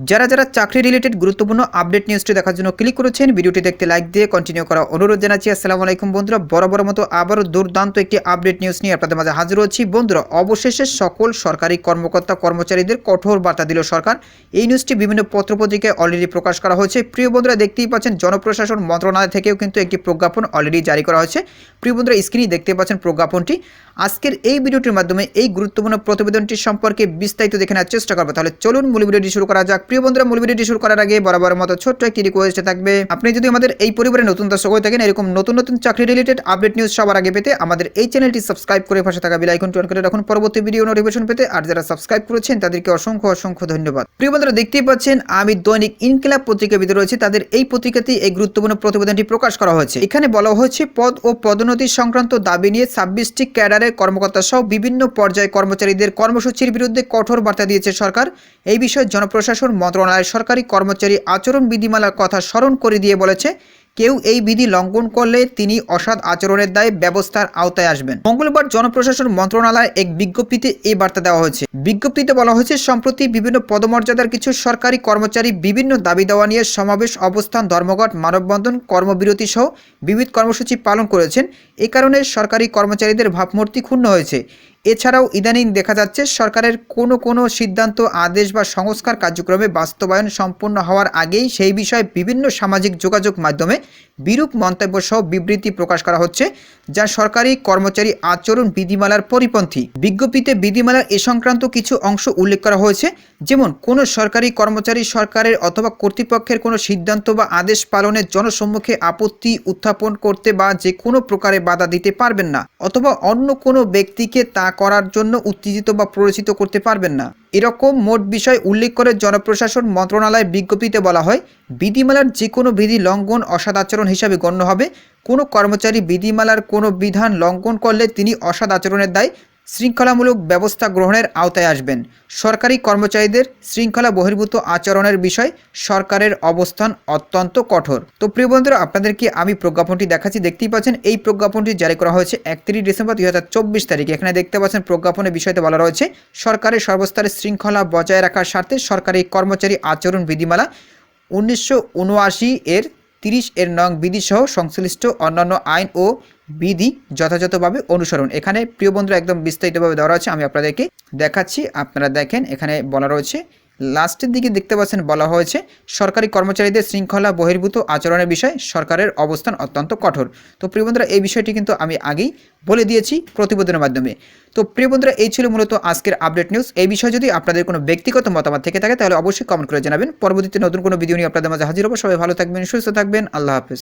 যারা যারা চাকরি রিলেটেড গুরুত্বপূর্ণ আপডেট নিউজটি দেখার জন্য ক্লিক করেছেন, ভিডিওটি দেখতে লাইক দিয়ে কন্টিনিউ করা অনুরোধ জানাচ্ছি। আসসালামু আলাইকুম বন্ধুরা বড় মতো আবারও দুর্দান্ত একটি আপডেট নিউজ নিয়ে আপনাদের মাঝে হাজির হচ্ছি। বন্ধুরা, অবশেষে সকল সরকারি কর্মকর্তা, কর্মচারীদের কঠোর বার্তা দিল সরকার। এই নিউজটি বিভিন্ন পত্রপত্রিকায় অলরেডি প্রকাশ করা হয়েছে। প্রিয় বন্ধুরা, দেখতেই পাচ্ছেন, জনপ্রশাসন মন্ত্রণালয় থেকেও কিন্তু একটি প্রজ্ঞাপন অলরেডি জারি করা হয়েছে। প্রিয় বন্ধুরা স্ক্রিনে দেখতে পাচ্ছেন প্রজ্ঞাপনটি। আজকের এই ভিডিওটির মাধ্যমে এই গুরুত্বপূর্ণ প্রতিবেদনটি সম্পর্কে বিস্তারিত দেখে নেওয়ার চেষ্টা করব। তাহলে চলুন মূল ভিডিওটি শুরু করা যাক। প্রিয় বন্ধুরা, মূল ভিডিওটি শুরু করার আগে বরাবর মতো ছোট্ট একটি রিকোয়েস্ট থাকবে, আপনি যদি আমাদের এই পরিবারে নতুন দর্শক হয়ে থাকেন, এরকম নতুন নতুন চাকরি রিলেটেড আপডেট নিউজ সবার আগে পেতে আমাদের এই চ্যানেলটি সাবস্ক্রাইব করে পাশে থাকা বেল আইকনটি অন করে রাখুন। পরবর্তী ভিডিও নোটিফিকেশন পেতে আর যারা সাবস্ক্রাইব করেছেন, তাদেরকে অসংখ্য অসংখ্য ধন্যবাদ। প্রিয় বন্ধুরা, দেখতেই পাচ্ছেন, আমি দৈনিক ইনকিলাব পত্রিকার ভিতরে রয়েছে, তাদের এই পত্রিকাতেই এই গুরুত্বপূর্ণ প্রতিবেদনটি প্রকাশ করা হয়েছে। এখানে বলা হয়েছে, পদ ও পদোন্নতি সংক্রান্ত দাবি নিয়ে ছাব্বিশটি ক্যাডারের কর্মকর্তা সহ বিভিন্ন পর্যায়ে কর্মচারীদের কর্মসূচির বিরুদ্ধে কঠোর বার্তা দিয়েছে সরকার। এই বিষয়ে জনপ্রশাসন মন্ত্রণালয়ের সরকারি কর্মচারী আচরণ বিধিমালার কথা স্মরণ করে দিয়ে বলেছে কেউ এই বিধি লঙ্ঘন করলে তিনি অসৎ আচরণের দায়ে ব্যবস্থার আওতায় আসবেন। মঙ্গলবার জনপ্রশাসন মন্ত্রণালয়ে এক বিজ্ঞপ্তিতে এই বার্তা দেওয়া হয়েছে। বিজ্ঞপ্তিতে বলা হয়েছে, সম্প্রতি বিভিন্ন পদমর্যাদার কিছু সরকারি কর্মচারী বিভিন্ন দাবি দেওয়া নিয়ে সমাবেশ অবস্থান ধর্মঘট, মানববন্ধন, কর্মবিরতি সহ বিবিধ কর্মসূচি পালন করেছেন। এ কারণে সরকারি কর্মচারীদের ভাবমূর্তি ক্ষুণ্ণ হয়েছে। এছাড়াও ইদানিং দেখা যাচ্ছে সরকারের কোনো কোনো সিদ্ধান্ত, আদেশ বা সংস্কার কার্যক্রমে বাস্তবায়ন সম্পূর্ণ হওয়ার আগেই সেই বিষয়ে বিভিন্ন সামাজিক যোগাযোগ মাধ্যমে বিরূপ মন্তব্য সহ বিবৃতি প্রকাশ করা হচ্ছে, যা সরকারি কর্মচারী আচরণ বিধিমালার পরিপন্থী। বিজ্ঞপ্তিতে বিধিমালার এ সংক্রান্ত কিছু অংশ উল্লেখ করা হয়েছে, যেমন কোনো সরকারি কর্মচারী সরকারের অথবা কর্তৃপক্ষের কোনো সিদ্ধান্ত বা আদেশ পালনের জনসম্মুখে আপত্তি উত্থাপন করতে বা যে কোনো প্রকারে বাধা দিতে পারবেন না, অথবা অন্য কোনো ব্যক্তিকে তা করার জন্য উত্তেজিত বা প্ররোচিত করতে পারবেন না। এরকম মোট বিষয় উল্লেখ করে জনপ্রশাসন মন্ত্রণালয়ের বিজ্ঞপ্তিতে বলা হয়, বিধিমালার যে কোনো বিধি লঙ্ঘন অসদাচরণ হিসাবে গণ্য হবে। কোনো কর্মচারী বিধিমালার কোনো বিধান লঙ্ঘন করলে তিনি অসাদ আচরণের দায় শৃঙ্খলামূলক ব্যবস্থা গ্রহণের আওতায় আসবেন। সরকারি কর্মচারীদের শৃঙ্খলা বহির্ভূত আচরণের বিষয় সরকারের অবস্থান অত্যন্ত কঠোর। তো প্রিয় বন্ধুরা আপনাদেরকে আমি প্রজ্ঞাপনটি দেখাচ্ছি? দেখতেই পাচ্ছেন, এই প্রজ্ঞাপনটি জারি করা হয়েছে একত্রিশ ডিসেম্বর দুই হাজার চব্বিশ তারিখে। এখানে দেখতে পাচ্ছেন, প্রজ্ঞাপনের বিষয়তে বলা রয়েছে, সরকারের সর্বস্তরের শৃঙ্খলা বজায় রাখার স্বার্থে সরকারি কর্মচারী আচরণ বিধিমালা উনিশশো উনআশি এর তিরিশ এর নং বিধি সহ সংশ্লিষ্ট অন্যান্য আইন ও বিধি যথাযথভাবে অনুসরণ। এখানে প্রিয় বন্ধুরা, একদম বিস্তারিতভাবে দেওয়া রয়েছে আমি আপনাদেরকে দেখাচ্ছি। আপনারা দেখেন, এখানে বলা রয়েছে লাস্টের দিকে দেখতে পাচ্ছেন বলা হয়েছে, সরকারি কর্মচারীদের শৃঙ্খলা বহির্ভূত আচরণের বিষয়ে সরকারের অবস্থান অত্যন্ত কঠোর। তো প্রিয় বন্ধুরা, এই বিষয়টি কিন্তু আমি আগেই বলে দিয়েছি প্রতিবেদনের মাধ্যমে। তো প্রিয় বন্ধুরা, এই ছিল মূলত আজকের আপডেট নিউজ। এই বিষয়ে যদি আপনাদের কোনো ব্যক্তিগত মতামত থেকে থাকে, তাহলে অবশ্যই কমেন্ট করে জানাবেন। পরবর্তীতে নতুন কোনো ভিডিও নিয়ে আপনাদের মাঝে হাজির হব। সবাই ভালো থাকবেন, সুস্থ থাকবেন। আল্লাহ হাফেজ।